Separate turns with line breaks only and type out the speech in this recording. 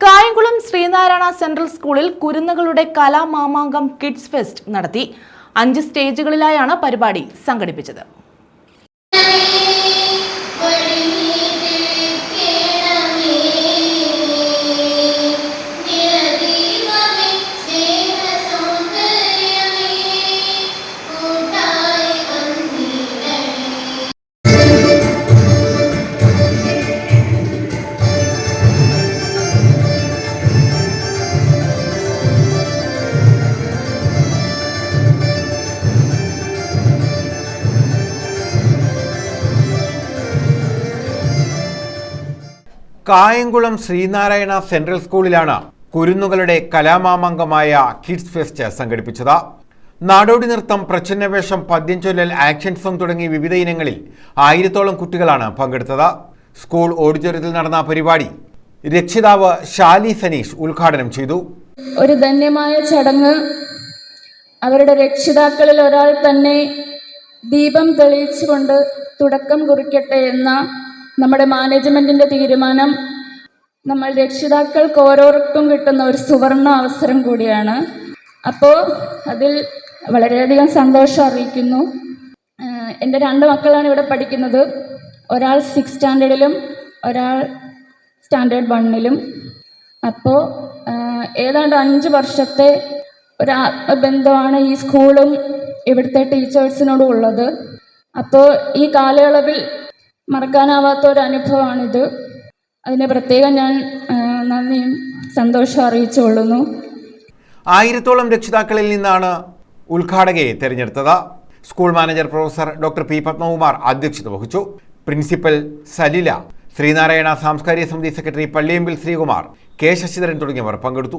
Kayamkulam Sreenarayana central സ്കൂളിൽ കുരുന്നുകളുടെ കലാമാമാങ്കം kids fest നടത്തി. അഞ്ച് സ്റ്റേജുകളിലായാണ് പരിപാടി സംഘടിപ്പിച്ചത്.
കായംകുളം ശ്രീനാരായണ സെൻട്രൽ സ്കൂളിലാണ് കുരുന്നുകളുടെ കലാമാമംഗമായ കിഡ്സ് ഫെസ്റ്റ് സംഘടിപ്പിച്ചത്. നാടോടി നൃത്തം പ്രച്ഛന്നവേഷം പദ്യം ചൊല്ലൽ ആക്ഷൻ സോങ് തുടങ്ങി വിവിധ ഇനങ്ങളിൽ ആയിരത്തോളം കുട്ടികളാണ് പങ്കെടുത്തത്. സ്കൂൾ ഓഡിറ്റോറിയത്തിൽ നടന്ന പരിപാടി രക്ഷിതാവ് ഷാലി സനീഷ് ഉദ്ഘാടനം ചെയ്തു.
ഒരു ധന്യമായ ചടങ്ങ്. അവരുടെ രക്ഷിതാക്കളിൽ ഒരാൾ തന്നെ ദീപം തെളിയിച്ചുകൊണ്ട് തുടക്കം കുറിക്കട്ടെ എന്ന നമ്മുടെ മാനേജ്മെന്റിന്റെ തീരുമാനം നമ്മൾ രക്ഷിതാക്കൾക്ക് ഓരോർക്കും കിട്ടുന്ന ഒരു സുവർണ അവസരം കൂടിയാണ്. അപ്പോൾ അതിൽ വളരെയധികം സന്തോഷം അറിയിക്കുന്നു. എന്റെ രണ്ട് മക്കളാണ് ഇവിടെ പഠിക്കുന്നത്. ഒരാൾ സിക്സ് സ്റ്റാൻഡേർഡിലും ഒരാൾ സ്റ്റാൻഡേർഡ് വണ്ണിലും. അപ്പോൾ ഏതാണ്ട് അഞ്ച് വർഷത്തെ ഒരു ആത്മബന്ധമാണ് ഈ സ്കൂളും ഇവിടുത്തെ ടീച്ചേഴ്സിനോടും ഉള്ളത്. അപ്പോൾ ഈ കാലയളവിൽ മറക്കാനാവാത്ത ഒരു അനുഭവമാണിത് അതിന് പ്രത്യേകം ഞാൻ നന്ദിയും സന്തോഷവും അറിയിച്ചുകൊള്ളുന്നു.
ആയിരത്തോളം രക്ഷിതാക്കളിൽ നിന്നാണ് ഉദ്ഘാടകയെ തെരഞ്ഞെടുത്തത്. School manager professor doctor P Padmakumar അധ്യക്ഷത വഹിച്ചു. Principal Salila Sreenarayana Samskarika Samithi secretary Palliyambil Sreekumar K Sasidharan തുടങ്ങിയവർ പങ്കെടുത്തു.